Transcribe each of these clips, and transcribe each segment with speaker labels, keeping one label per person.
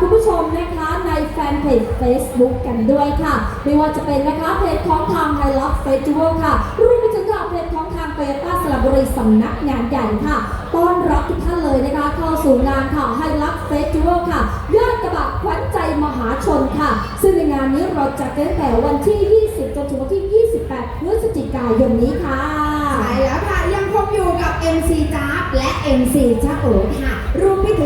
Speaker 1: คุณผู้ชมนะคะในแฟนเพจ Facebook กันด้วยค่ะ ไม่ว่าจะเป็นนะคะเพจของทางไฮล็อกเฟสติวัลค่ะรวมไปถึงค่ะเพจของทางโตโยต้าสระบุรีสำนักงานใหญ่ค่ะต้อนรับทุกท่านเลยนะคะ เข้าสู่งานค่ะไฮล็อกเฟสติวัลค่ะยอดกระบะขวัญใจมหาชนค่ะ ซึ่งในงานนี้เราจัดกันตั้งแต่วันที่ 20 จนถึงวันที่ 28 พฤศจิกายนนี้ค่ะ
Speaker 2: ใช่แล้วค่ะยังคงอยู่กับ MC จ้าบและ MC จ้าโอค่ะรวมไปถึง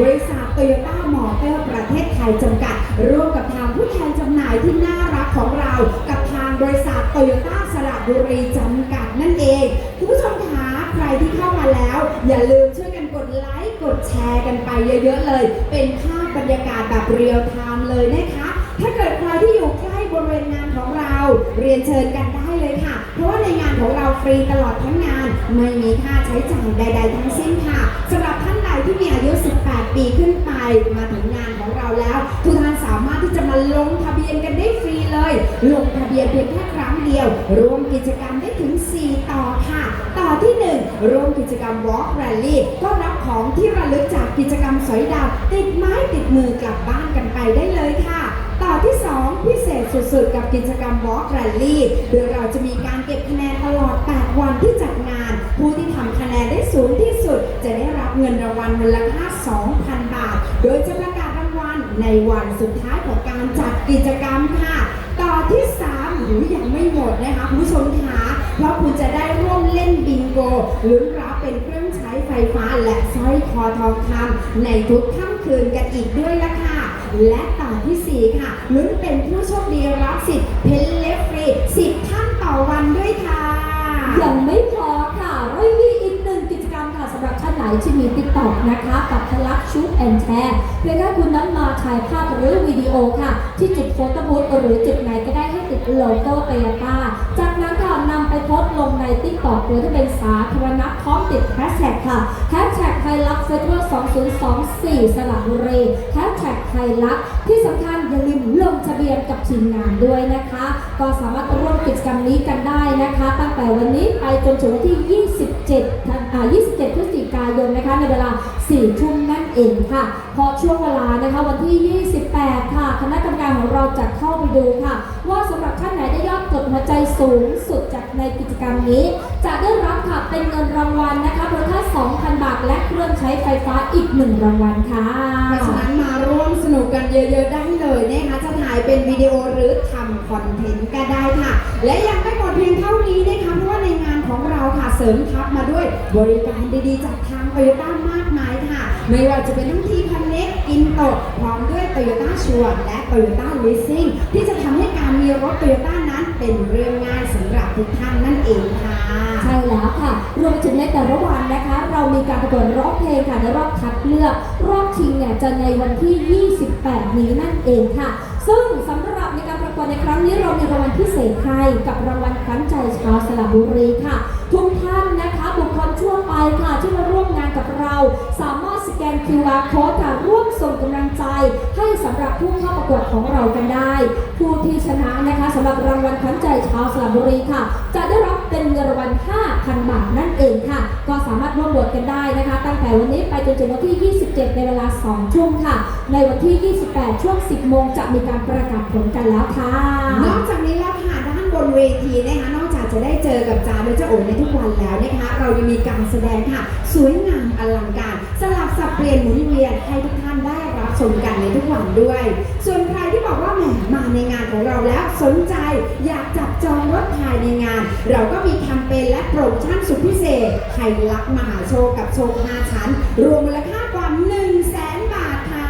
Speaker 2: บริษัทโตโยต้ามอเตอร์ประเทศไทยจำกัด ร่วมกับทางผู้แทนจำหน่ายที่น่ารักของเรา กับทางบริษัทโตโยต้าสระบุรีจำกัดนั่นเองคุณผู้ชมคะใครที่เข้ามาแล้ว อย่าลืมช่วยกันกดไลค์กดแชร์กันไปเยอะๆเลย เป็นภาพบรรยากาศแบบเรียลไทม์เลยนะคะ ถ้าเกิดใครที่อยู่ใกล้บริเวณงานของเรา เรียนเชิญกันได้เลยค่ะ เพราะว่าในงานของเราฟรีตลอดทั้งงาน ไม่มีค่าใช้จ่ายใด ๆ ทั้งสิ้นค่ะสำหรับท่าน ใดที่มีอายุ 18 ปีขึ้นไปมาถึงงานของเราแล้ว ทุกท่านสามารถที่จะมาลงทะเบียนกันได้ฟรีเลย ลงทะเบียนเพียงแค่ครั้งเดียวรวมกิจกรรมได้ถึง 4 ต่อค่ะ ต่อที่ 1ร่วมกิจกรรม Walk Rally ก็รับของที่ระลึกจากกิจกรรมสอยดาวติดไม้ติดมือกลับบ้านกันไปได้เลยค่ะต่อที่ 2 พิเศษสุดๆ กับกิจกรรม Walk Rally โดยเราจะมีการเก็บคะแนนตลอด 8 วันที่จัดงาน จะได้รับเงินรางวัลมูลค่า 2,000 บาท โดยจะประกาศรางวัลในวันสุดท้ายของการจัดกิจกรรมค่ะ ต่อที่3หรือยังไม่หมดนะคะคุณผู้ชมคะเพราะคุณจะได้ร่วมเล่นบิงโกลุ้นรับเป็นเครื่องใช้ไฟฟ้าและสร้อยคอทองคำในทุกค่ำคืนกันอีกด้วยละค่ะ และต่อทีสี่4 ค่ะลุ้นเป็นผู้โชคดีรับสิทธิ์เพนเลฟรี10ท่านต่อวันด้วยค่ะ
Speaker 1: ยังไม่พอานไหนที่มีติ๊กต็อกนะคะกับทลักชุดแอนแชร์เพียงแค่คุณนั้นมาถ่ายภาพหรือวิดีโอค่ะ ที่จุดโฟโต้บูธหรือจุดไหนก็ได้ให้ติดโลโก้โตโยต้าจากนั้นค่ะนำไปโพสต์ลงในติ๊กต็อกโดยที่เป็นสาธารณะพร้อมติดแฮชแท็กค่ะแฮชแท็กไทยลักเฟสติวัล2024 สระบุรีแฮชแท็กไทยลักที่สำคัญอย่าลืมลงทะเบียนกับทีมงานด้วยนะคะ ก็สามารถร กิจกรรมนี้กันได้นะคะ ตั้งแต่วันนี้ไปจนถึงวันที่ 27ธันอ่า27 พฤศจิกายนนะคะ ในเวลา 4 ทุ่มนั่นเองค่ะ พอช่วงเวลานะคะวันที่ 28 ค่ะ คณะกรรมการของเราจะเข้าไปดูค่ะ ว่าสำหรับท่านไหนได้ยอดกดหัวใจสูงสุดจากในกิจกรรมนี้ จะได้รับค่ะเป็นเงินรางวัลนะคะมูลค่า 2,000บาท และเครื่องใช้ไฟฟ้าอีก1รางวัลค่ะ
Speaker 2: เพราะฉะนั้นมาร่วมสนุกกันเยอะๆได้เลยนะคะจะถ่ายเป็นวิดีโอหรือทำคอนเทนต์ก็ได้ค่ะ และยังไม่หมดเพียงเท่านี้นะคะเพราะว่าในงานของเราค่ะเสริมทัพมาด้วยบริการดีๆจากทางโตโยต้ามากมายค่ะ ไม่ว่าจะเป็นทั้งทีคันเน็กอินโตพร้อมด้วยโตโยต้าชัวและโตโยต้าลิสซิ่งที่จะทำให้การมีรถโตโยต้านั้นเป็นเรื่องง่ายสำหรับทุกท่านนั่นเองค่ะ
Speaker 1: ใช่แล้วค่ะรวมถึงในแต่ละวันนะคะเรา มีการประกวดร้องเพลงค่ะในรอบคัดเลือก รอบชิงเนี่ยจะในวันที่ 28 นี้นั่นเองค่ะ ซึ่งสำหรับในการประกวดในครั้งนี้เรามีรางวัลพิเศษให้กับรางวัลขวัญใจชาวสระบุรีค่ะ ทุกท่านนะคะบุคคลทั่วไปค่ะที่มาร่วมงานกับเรา สามารถสแกน QR code ค่ะร่วมส่งกำลังใจให้สำหรับผู้เข้าประกวดของเรากันได้ ผู้ที่ชนะนะคะสำหรับรางวัลขวัญใจชาวสระบุรีค่ะ จะได้รับเป็นเงินรางวัล5,000 บาทนั่นเองค่ะ กันได้นะคะ ตั้งแต่วันนี้ไปจนถึงวันที่ 27 ในเวลา 2 ทุ่มค่ะ ในวันที่ 28 ช่วง 10 โมงจะมีการประกาศผลกันแล้วค่ะ
Speaker 2: นอกจากนี้แล้วค่ะด้านบนเวทีนะคะนอกจากจะได้เจอกับจาและเจ้าโอ๋ในทุกวันแล้วนะคะ เรายังมีการแสดงค่ะ สวยงามอลังการ สลับสับเปลี่ยนหมุนเวียนให้ทุกท่านได้รับชมกันในทุกวันด้วย ส่วนใครที่บอกว่า ในงานของเราแล้วสนใจอยากจับจองรถภายในงาน เราก็มีแคมเปญและโปรโมชั่นสุดพิเศษไทยลักษณ์มหาโชคกับโชค5ชั้น รวมมูลค่ากว่า1 0 0 0 0แสนบาทค่ะ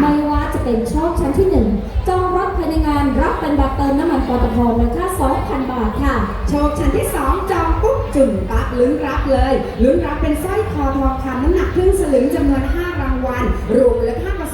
Speaker 1: ไม่ว่าจะเป็นโชคชั้นที่ 1 จองรถภายในงานรับเป็นบัตรเติมน้ำมันปตทมูลค่า 2,000 บาทค่ะ
Speaker 2: โชคชั้นที่ 2 จองปุ๊บจุ่มปั๊บลุ้นรับเลยลุ้นรับเป็นสร้อยคอทองคำน้ำหนักครึ่งสลึงจำนวน 5 รางวัลรวมมูลค่ากว่า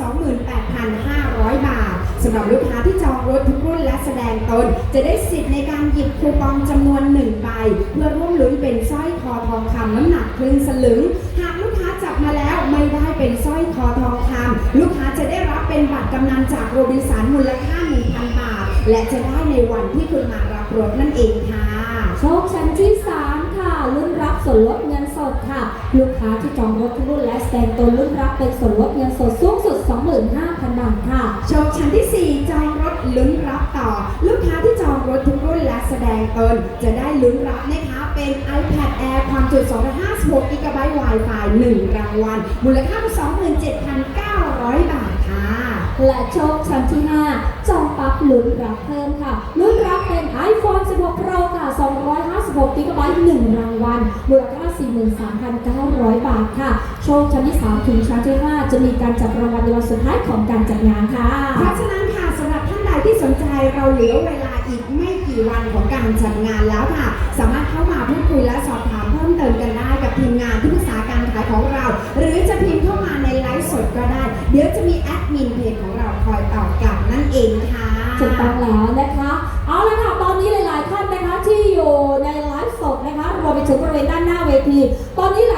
Speaker 2: 28,500 บาท สำหรับลูกค้าที่จองรถทุกรุ่นและแสดงตน จะได้สิทธิ์ในการหยิบคูปองจำนวน1ใบเพื่อร่วมลุ้นเป็นสร้อยคอทองคำน้ำหนักครึ่งสลึง หากลูกค้าจับมาแล้วไม่ได้เป็นสร้อยคอทองคำลูกค้าจะได้รับเป็นบัตรกำนันจากโรบินสันมูลค่า1,000บาท และจะได้ในวันที่คุณมารับรถนั่นเองค่ะ
Speaker 1: โชคชั้นที่ 3 ค่ะลุ้นรับส่วนลดเงินสดดค่ะ ลูกค้าที่จองรถทุกรุ่นและแสดงตนรุ่นรับเป็นส่วนลดเงินสดสูงสุด
Speaker 2: และแสดงตนจะได้ลุ้นรับนะคะ เป็น iPad Air ความจุ 256 g b Wi-Fi 1 รางวัล มูลค่า 27,900 บาทค่ะ
Speaker 1: และโชคชั้นที่ 5 จองปั๊บลุ้นรับเพิ่มค่ะ ลุ้นรับเป็น iPhone 16 Pro ค่ะ 256 g b 1 รางวัล มูลค่า 43,900 บาทค่ะ โชคชั้นที่ 3 ถึงชั้นที่ 5 จะมีการจับรางวัลในวันสุดท้ายของการจัดงานค่ะ
Speaker 2: เพราะฉะนั้น ที่สนใจเราเหลือเวลาอีกไม่กี่วันของการจัดงานแล้วค่ะ สามารถเข้ามาพูดคุยและสอบถามเพิ่มเติมกันได้กับทีมงานที่ปรึกษาการขายของเรา หรือจะพิมพ์เข้ามาในไลฟ์สดก็ได้ เดี๋ยวจะมีแอดมินเพจของเราคอยตอบกลับนั่นเองค่ะ
Speaker 1: ถูกต้องแล้วนะคะ เอาละค่ะ ตอนนี้หลาย ๆ ท่านนะคะที่อยู่ในไลฟ์สดนะคะรวมไปถึงบริเวณด้านหน้าเวที ตอนนี้หลาย